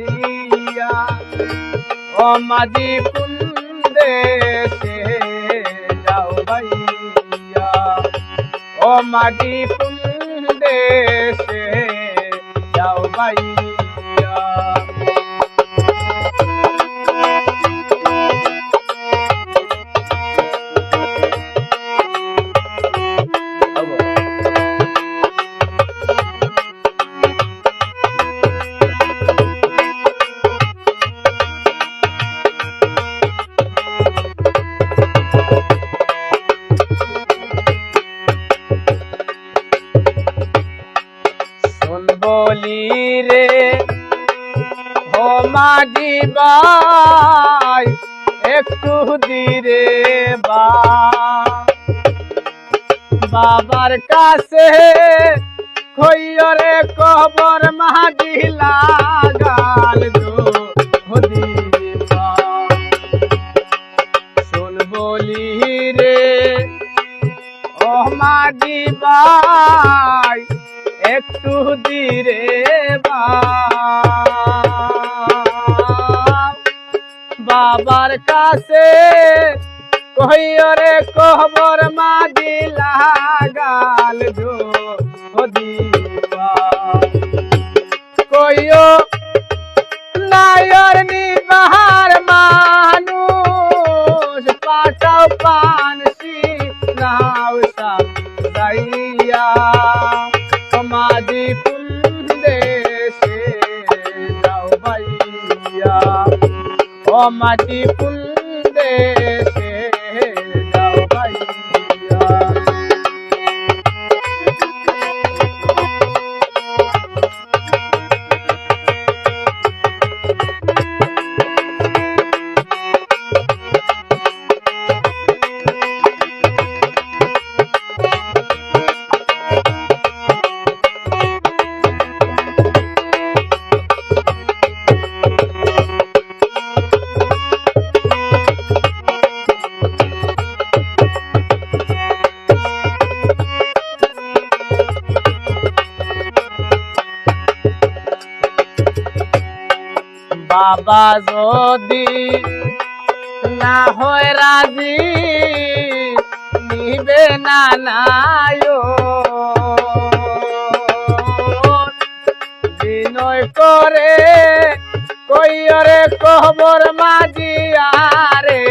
ছাড়িয়া অমাদি কুন্দে যাও ভাইয়া। অমাদি কুন্দে রে। ও মাঝি ভাই একটু ধীরে বা। বাবার কাছে খৈয়রে কবর মাঝি লাগাল শোন বলি রে, ও মাঝি ভাই বাবার কাছে কহিয়রে কহবর মাঝি লাগাল গো কইও নায়র নিবাহার মানুষ পাঠাও পানসি ও মাটি পুন্দেশে বাবা যদি না হয় রাজি নিবে না নায় বিনয় করে কইরে কবর মাঝি আরে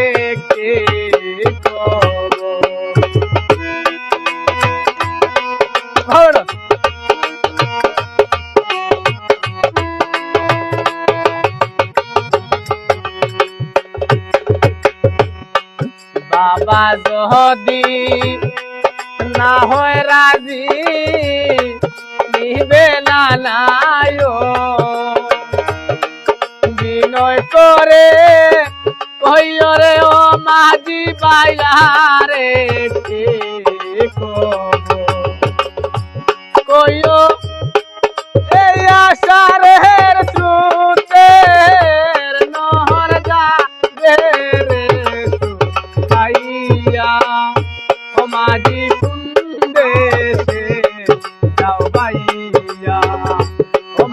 বাবা যদি না হয় রাজি, নিবে বিনয় করে কইরে ও মাঝি বাইলারে কইও, এই আশারের সুতের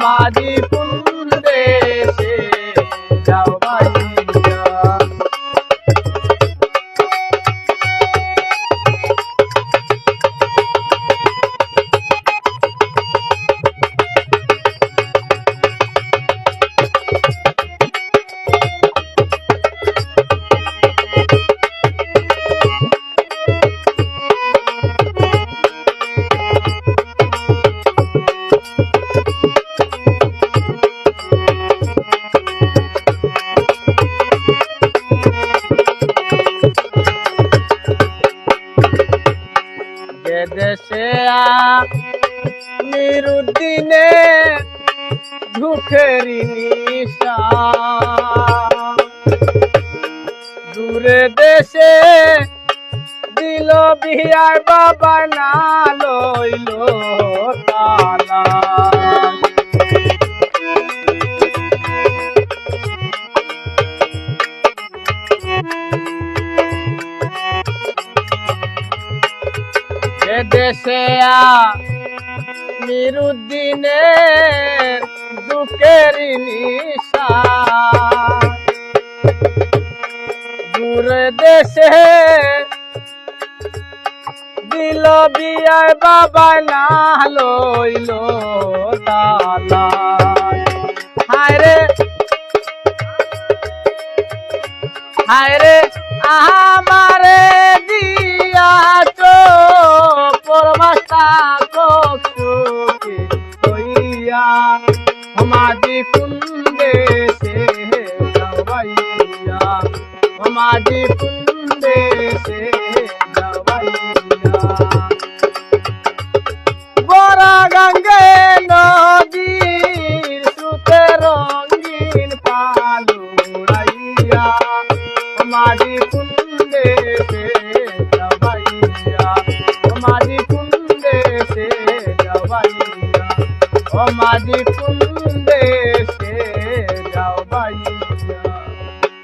ও মাঝি নিরুদ্দিনে নিশা। দূরে দেশে দিল বিহার বাবা না লইল তালা। দেশে আ নিরুদ্দিনের দুঃখের নিশা দূরে দেশে দিল বিয়ায় বাবা না লইল দালা হায় রে দিয়া পরমাস্তা কক্ষকে হইয়া সমাধি কুন্দে সে দবাইয়া সমাধি কুন্দে সে মাঝি কুন্দে